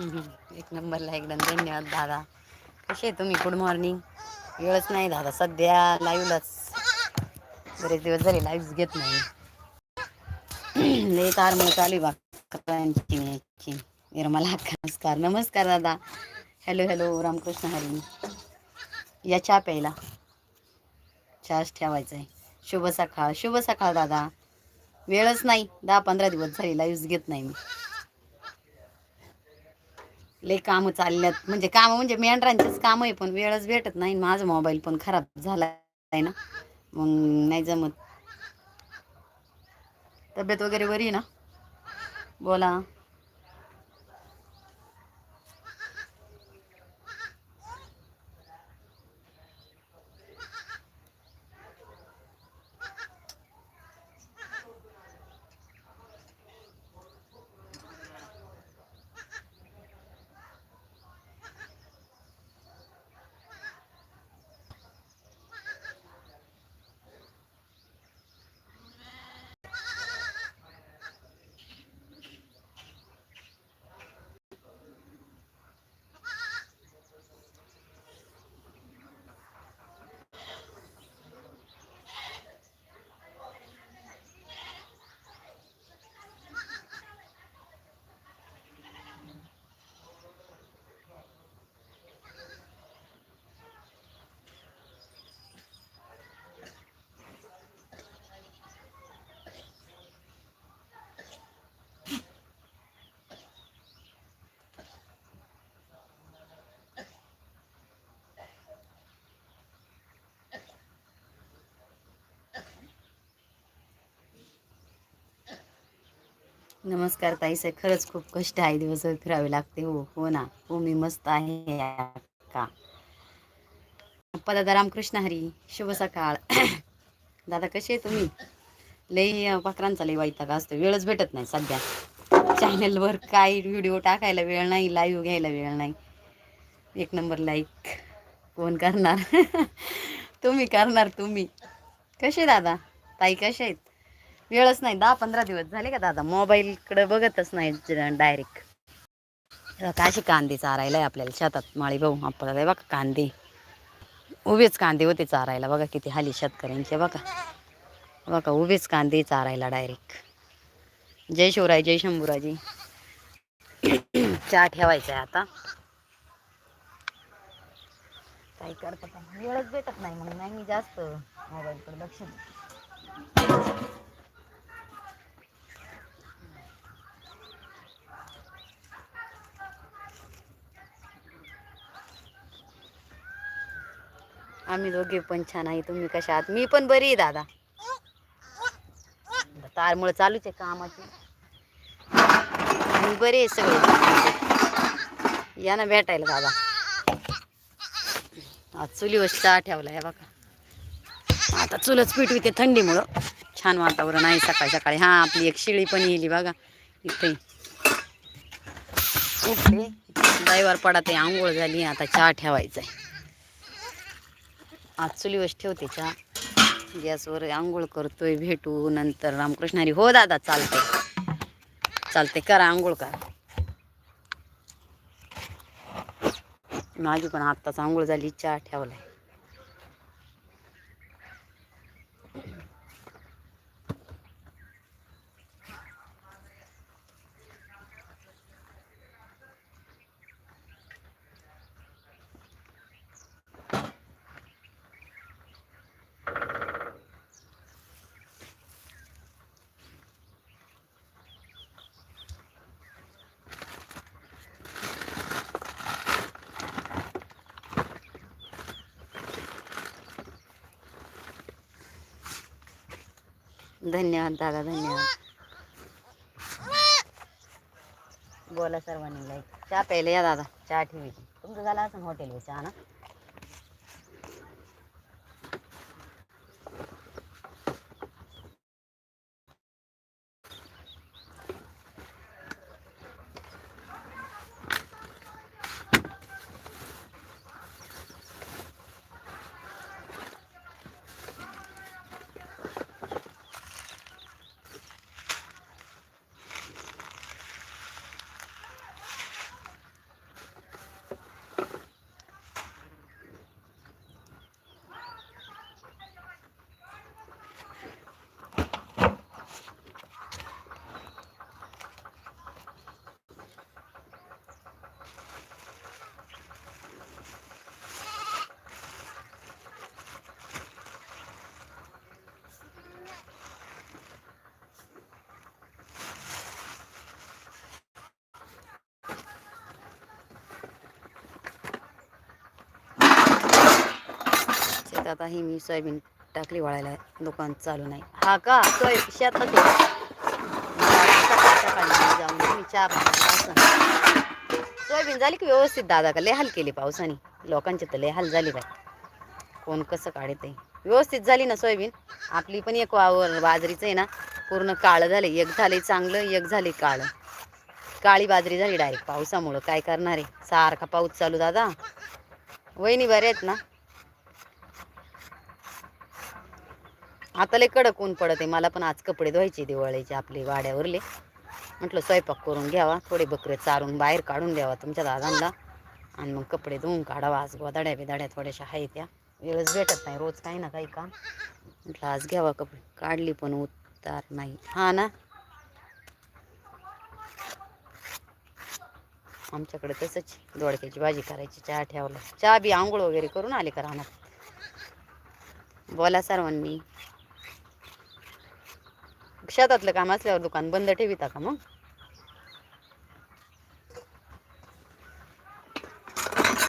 एक नंबरला एकदम धन्यवाद दादा. कसे तुम्ही? गुड मॉर्निंग वेळच नाही दादा सध्या लाईव्हलाच बरेच दिवस झाले लाईव्ह घेत नाही. लय कार मग चालू आहे बा निर्मला नमस्कार. नमस्कार दादा. Hello hello Ramakrishna Hari. या चहा प्यायला. चहाच ठेवायचा आहे शुभ सकाळ शुभ सकाळ दादा. वेळच नाही. दहा पंधरा दिवस झाले लाईव्ह घेत नाही मी. लय कामं चालल्यात. म्हणजे कामं म्हणजे मेंढरांचेच कामं आहे पण वेळच भेटत नाही माझा मोबाईल पण खराब झाला आहे ना. मग नाही जमत. तब्येत वगैरे बरी ना? बोला. नमस्कार ताई सर खरंच खूप कष्ट आहे. दिवसभर फिरावे लागते. हो हो ना. हो मी मस्त आहे. का? अप्पा दादा रामकृष्ण हरी शुभ सकाळ. दादा कसे आहे तुम्ही? लई पाकरांचा पाखरांचा लई वाईटाग असतो. वेळच भेटत नाही सध्या. चॅनलवर काही व्हिडिओ टाकायला वेळ नाही लाईव्ह घ्यायला वेळ नाही. एक नंबर लाईक कोण करणार? तुम्ही करणार तुम्ही. कसे दादा? ताई कसे आहेत? वेळच नाही. दहा पंधरा दिवस झाले का दादा? मोबाईलकडे बघतच नाही डायरेक्ट काशी कांदे चारायला आहे आपल्याला शेतात. माळी भाऊ आपल्याला बघा कांदे. उभेच कांदे होते चारायला. बघा किती हाली शेतकऱ्यांचे बघा. बघा उभेच कांदे चारायला डायरेक्ट जय शिवराय जय शंभूराजी. चहा ठेवायचा आहे आता. काही करता पण वेळच भेटत नाही मग नाही मी जास्त मोबाईलकडे लक्ष आम्ही दोघे पण छान आहे. तुम्ही कशा आहात? मी पण बरी आहे दादा. तारमुळे चालूच आहे कामाची. मी बरी आहे सगळे. या ना भेटायला दादा. आज चुलीवर चहा ठेवला आहे बघा. आता चुलच पिटवी थंडीमुळं. छान वातावरण आहे सकाळी सकाळी. हा आपली एक शिळी पण येली बघा. इथे. दैवार पडा ते आंघोळ झाली आता चहा ठेवायचा आहे. आज चुलीवर ठेवते चहा. गॅसवर आंघोळ करतोय भेटू नंतर रामकृष्ण हरी. हो दादा चालते चालते करा आंघोळ करा. माझी पण आत्ताच आंघोळ झाली चहा ठेवलाय. धन्यवाद दादा धन्यवाद. बोला सर्वांनी लाईक चहा प्यायला या दादा. चहा ठेवी तुमचं झालं असं हॉटेलवर चहा ना? तर आता ही मी सोयाबीन टाकली वाळायला. दुकान चालू नाही. हा का? सोय शेतात जाऊन मी चार सोयाबीन झाली की व्यवस्थित दादा का? लेहाल हाल पावसाने. लोकांची तर लय हाल झाले बाय कोण कसं काढत आहे व्यवस्थित झाली ना सोयाबीन. आपली पण एक वावर बाजरीचं आहे ना पूर्ण काळं झाले एक झाले चांगलं एक झाले काळं. काळी बाजरी झाली डायरेक्ट. पावसामुळं काय करणार आहे? सारखा पाऊस चालू दादा. वहिनी बरे आहेत ना? आता लय कडक ऊन पडत आहे. मला पण आज कपडे धुवायचे दिवाळीचे आपले वाड्यावरले. म्हटलं स्वयंपाक करून घ्यावा. थोडे बकरे चारून बाहेर काढून द्यावा तुमच्या दादांना. आणि मग कपडे धुवून काढावा. आज गोदाड्या बिदाड्या थोड्याशा आहेत त्या. वेळच भेटत नाही. रोज काही ना काही काम. म्हटलं आज घ्यावा कपडे. काढली पण उतार नाही. हा ना? आमच्याकडे तसंच दोडक्याची भाजी करायची. चहा ठेवला. चहा बी आंघोळ वगैरे करून आले करा बोला सर्वांनी. शेतातलं काम असल्यावर दुकान बंद ठेविता का मग?